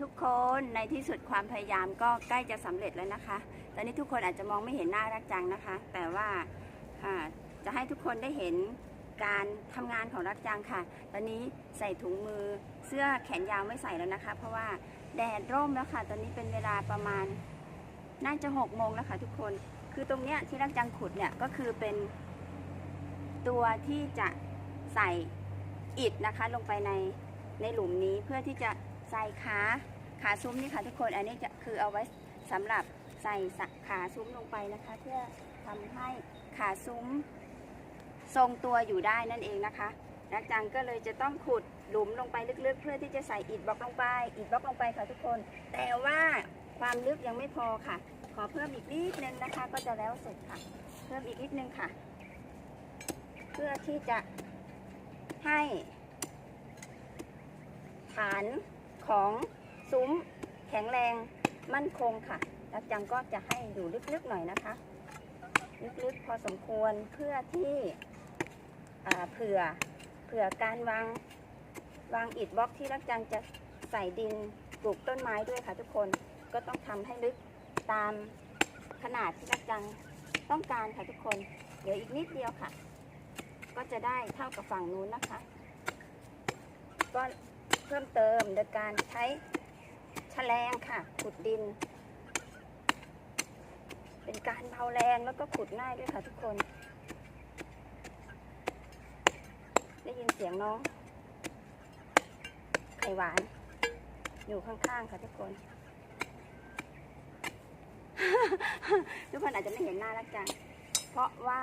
ทุกคนในที่สุดความพยายามก็ใกล้จะสำเร็จแล้วนะคะ ตอนนี้ทุกคนอาจจะมองไม่เห็นหน้ารักจังนะคะ แต่ว่าจะให้ทุกคนได้เห็นการทำงานของรักจังค่ะ ตอนนี้ใส่ถุงมือเสื้อแขนยาวไม่ใส่แล้วนะคะ เพราะว่าแดดร่มแล้วค่ะ ตอนนี้เป็นเวลาประมาณน่าจะหกโมงแล้วค่ะทุกคน คือตรงเนี้ยที่รักจังขุดเนี่ยก็คือเป็นตัวที่จะใส่อิฐนะคะลงไปในในหลุมนี้เพื่อที่จะ ใส่ขาขาซุ้มนี่ค่ะทุกคนอันนี้จะคือเอาไว้สำหรับใส่ขาซุ้มลงไปนะคะ เพื่อทำให้ขาซุ้มทรงตัวอยู่ได้นั่นเองนะคะรักจังก็เลยจะต้องขุดหลุมลงไปลึกๆ เพื่อที่จะใส่อิฐบล็อกลงไปอิฐบล็อกลงไปค่ะทุกคน แต่ว่าความลึกยังไม่พอค่ะ ขอเพิ่มอีกนิดนึงนะคะ ก็จะแล้วเสร็จค่ะ เพิ่มอีกนิดนึงค่ะ เพื่อที่จะให้ฐาน ของซุ้มแข็งแรงมั่นคงค่ะแล้วจังก็จะให้อยู่ลึกๆหน่อยนะคะ ลึกๆพอสมควรเพื่อที่เผื่อเผื่อการวางวางอิฐบล็อกที่รักจังจะใส่ดินปลูกต้นไม้ด้วยค่ะทุกคนก็ต้องทำให้ลึกตามขนาดที่รักจังต้องการค่ะทุกคนเดี๋ยวอีกนิดเดียวค่ะ ก็จะได้เท่ากับฝั่งนู้นนะคะ ก็ เพิ่มเติมโดยการใช้แฉลงค่ะ ขุดดิน เป็นการเบาแรงแล้วก็ขุดง่ายด้วยค่ะทุกคน ได้ยินเสียงน้องไข่หวาน อยู่ข้างๆค่ะทุกคนทุกคนอาจจะไม่เห็นหน้ารักจัง เพราะว่า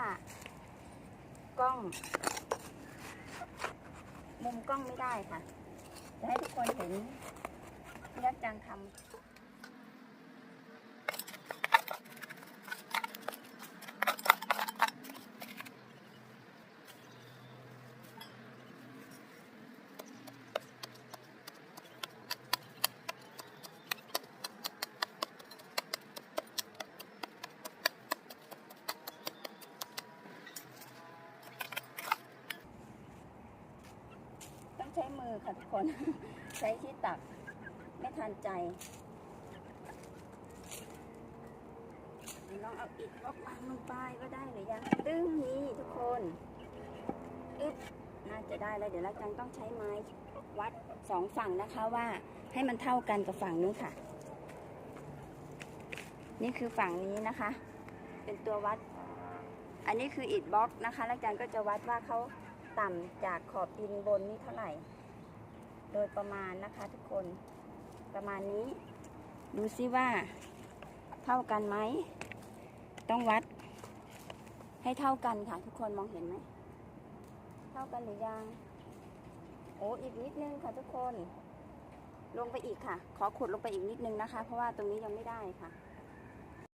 กล้อง มุมกล้องไม่ได้ค่ะ ให้ทุกคนเห็นที่รักจังทำ ใช้มือค่ะทุกคน ใช้ที่ตัก ไม่ทันใจลองเอาอิฐบล็อกวางลงไปก็ได้หรือยังตึ้งนี่ทุกคนอึ๊บน่าจะได้แล้วเดี๋ยวเราจังต้องใช้ไม้วัดสองฝั่งนะคะว่าให้มันเท่ากันกับฝั่งนู้นค่ะ นี่คือฝั่งนี้นะคะ เป็นตัววัด อันนี้คืออิฐบล็อกนะคะ แล้วจังก็จะวัดว่าเขา ต่ำจากขอบดินบนนี่เท่าไหร่ โดยประมาณนะคะทุกคนประมาณนี้ ดูซิว่าเท่ากันไหม ต้องวัด ให้เท่ากันค่ะ ทุกคนมองเห็นไหม เท่ากันหรือยัง โอ้อีกนิดนึงค่ะทุกคน ลงไปอีกค่ะ ขอขุดลงไปอีกนิดนึงนะคะ เพราะว่าตรงนี้ยังไม่ได้ค่ะ